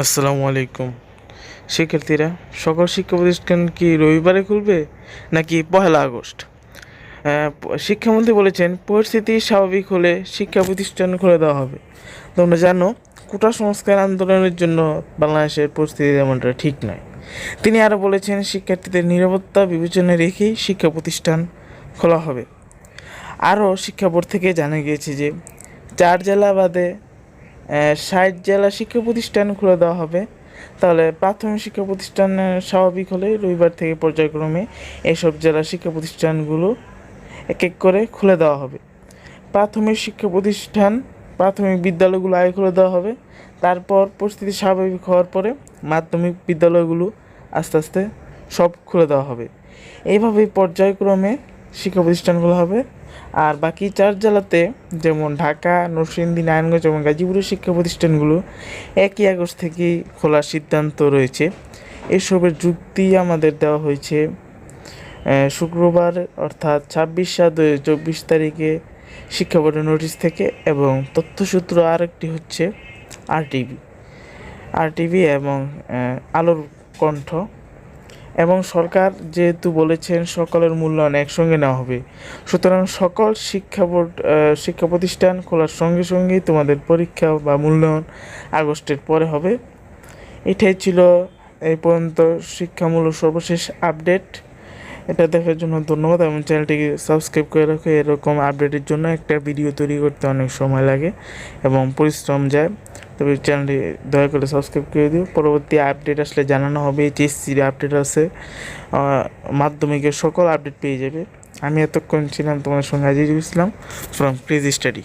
আসসালামু আলাইকুম। শিক্ষার্থীরা, সকল শিক্ষা প্রতিষ্ঠান কি রবিবারে খুলবে নাকি পহেলা আগস্ট? শিক্ষামন্ত্রী বলেছেন, পরিস্থিতি স্বাভাবিক হলে শিক্ষা প্রতিষ্ঠান খুলে দেওয়া হবে। তোমরা জানো, কোটা সংস্কার আন্দোলনের জন্য বাংলাদেশের পরিস্থিতি তেমনটা ঠিক নয়। তিনি আরও বলেছেন, শিক্ষার্থীদের নিরাপত্তা বিবেচনায় রেখেই শিক্ষা প্রতিষ্ঠান খোলা হবে। আরও শিক্ষা বোর্ড থেকে জানা গিয়েছে যে, চার জেলা বাদে ষাট জেলা শিক্ষা প্রতিষ্ঠান খুলে দেওয়া হবে। তাহলে প্রাথমিক শিক্ষা প্রতিষ্ঠান স্বাভাবিক হলে রবিবার থেকে পর্যায়ক্রমে এসব জেলা শিক্ষা প্রতিষ্ঠানগুলো এক এক করে খুলে দেওয়া হবে। প্রাথমিক শিক্ষা প্রতিষ্ঠান, প্রাথমিক বিদ্যালয়গুলো আগে খুলে দেওয়া হবে। তারপর পরিস্থিতি স্বাভাবিক হওয়ার পরে মাধ্যমিক বিদ্যালয়গুলো আস্তে আস্তে সব খুলে দেওয়া হবে। এইভাবেই পর্যায়ক্রমে শিক্ষা প্রতিষ্ঠানগুলো হবে। আর বাকি চার জেলাতে যেমন ঢাকা, নরসিংদী, নারায়ণগঞ্জ এবং গাজীপুরের শিক্ষা প্রতিষ্ঠানগুলো একই আগস্ট থেকেই খোলার সিদ্ধান্ত রয়েছে। এসবের যুক্তি আমাদের দেওয়া হয়েছে শুক্রবার অর্থাৎ ছাব্বিশ সাত চব্বিশ তারিখে শিক্ষা বোর্ডের নোটিশ থেকে এবং তথ্যসূত্র আরেকটি হচ্ছে আরটিভি আরটিভি এবং আলোর কণ্ঠ। এবং সরকার যেহেতু বলেছেন সকলের মূল্যায়ন একসঙ্গে নেওয়া হবে। সুতরাং সকল শিক্ষা বোর্ড শিক্ষা প্রতিষ্ঠান খোলার সঙ্গে সঙ্গেই তোমাদের পরীক্ষা বা মূল্যায়ন আগস্টের পরে হবে। এটাই ছিল এই পর্যন্ত শিক্ষামূলক সর্বশেষ আপডেট। এটা দেখার জন্য ধন্যবাদ এবং চ্যানেলটিকে সাবস্ক্রাইব করে রাখো। এরকম আপডেটের জন্য একটা ভিডিও তৈরি করতে অনেক সময় লাগে এবং পরিশ্রম যায়। তবে চ্যানেলটি দয়া করে সাবস্ক্রাইব করে দিও। পরবর্তী আপডেট আসলে জানানো হবে, এইচএসসির আপডেট আছে। মাধ্যমিকের সকল আপডেট পেয়ে যাবে। আমি এতক্ষণ ছিলাম তোমার সঙ্গে Azizul Islam from crazy study